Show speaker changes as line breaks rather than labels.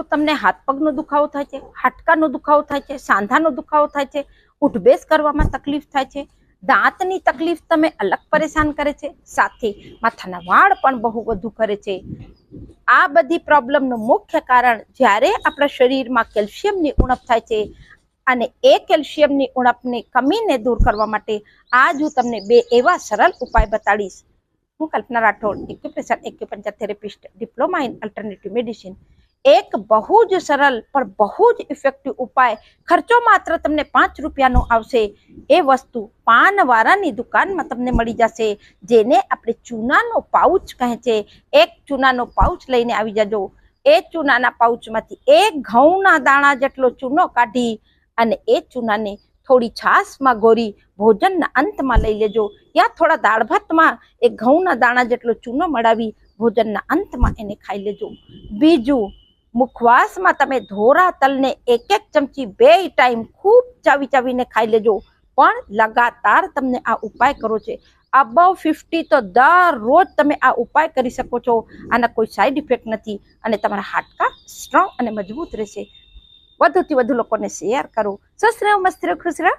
શું તમને હાથ પગનો દુખાવો થાય છે, હાડકાનો દુખાવો થાય છે, સાંધાનો દુખાવો થાય છે ઉઠબેસ કરવામાં તકલીફ થાય છે, દાંતની તકલીફ તમે અલગ પરેશાન કરે છે, સાથે માથાના વાળ પણ બહુ વધુ કરે છે. આ બધી પ્રોબ્લેમનું મુખ્ય કારણ જ્યારે આપણા શરીરમાં કેલ્શિયમની ઉણપ થાય છે અને એ કેલ્શિયમની ઉણપની કમીને દૂર કરવા માટે આજ હું તમને બે એવા સરળ ઉપાય બતાડીશ. હું Kalpana Rathod acupressure acupuncture therapist diploma in alternative medicine એક બહુ જ સરળ પણ બહુ જ ઇફેક્ટિવ ઉપાય. ખર્ચો માત્ર તમને પાંચ રૂપિયાનો આવશે. એ વસ્તુ પાનવાળાની દુકાનમાં તમને મળી જશે, જેને આપણે ચૂનાનો પાઉચ કહે છે. એક ચૂનાનો પાઉચ લઈને આવી જજો. એ ચૂનાના પાઉચમાંથી એક ઘઉંના દાણા જેટલો ચૂનો કાઢી અને એ ચૂનાને થોડી છાશમાં ગોરી ભોજનના અંતમાં લઈ લેજો. યા થોડા દાળ ભાતમાં એ ઘઉંના દાણા જેટલો ચૂનો મળાવી ભોજનના અંતમાં એને ખાઈ લેજો. બીજું મુખવાસમાં તમે ધોરા તલને એક એક ચમચી બે ટાઈમ ખૂબ ચાવી ચાવીને ખાઈ લેજો. પણ લગાતાર તમને આ ઉપાય કરો છે. અબવ ફિફ્ટી તો દરરોજ તમે આ ઉપાય કરી શકો છો. આના કોઈ સાઈડ ઇફેક્ટ નથી અને તમારા હાડકા સ્ટ્રોંગ અને મજબૂત રહેશે. વધુથી વધુ લોકોને શેર કરો. સસરે મસ્ત ખુશ રહો.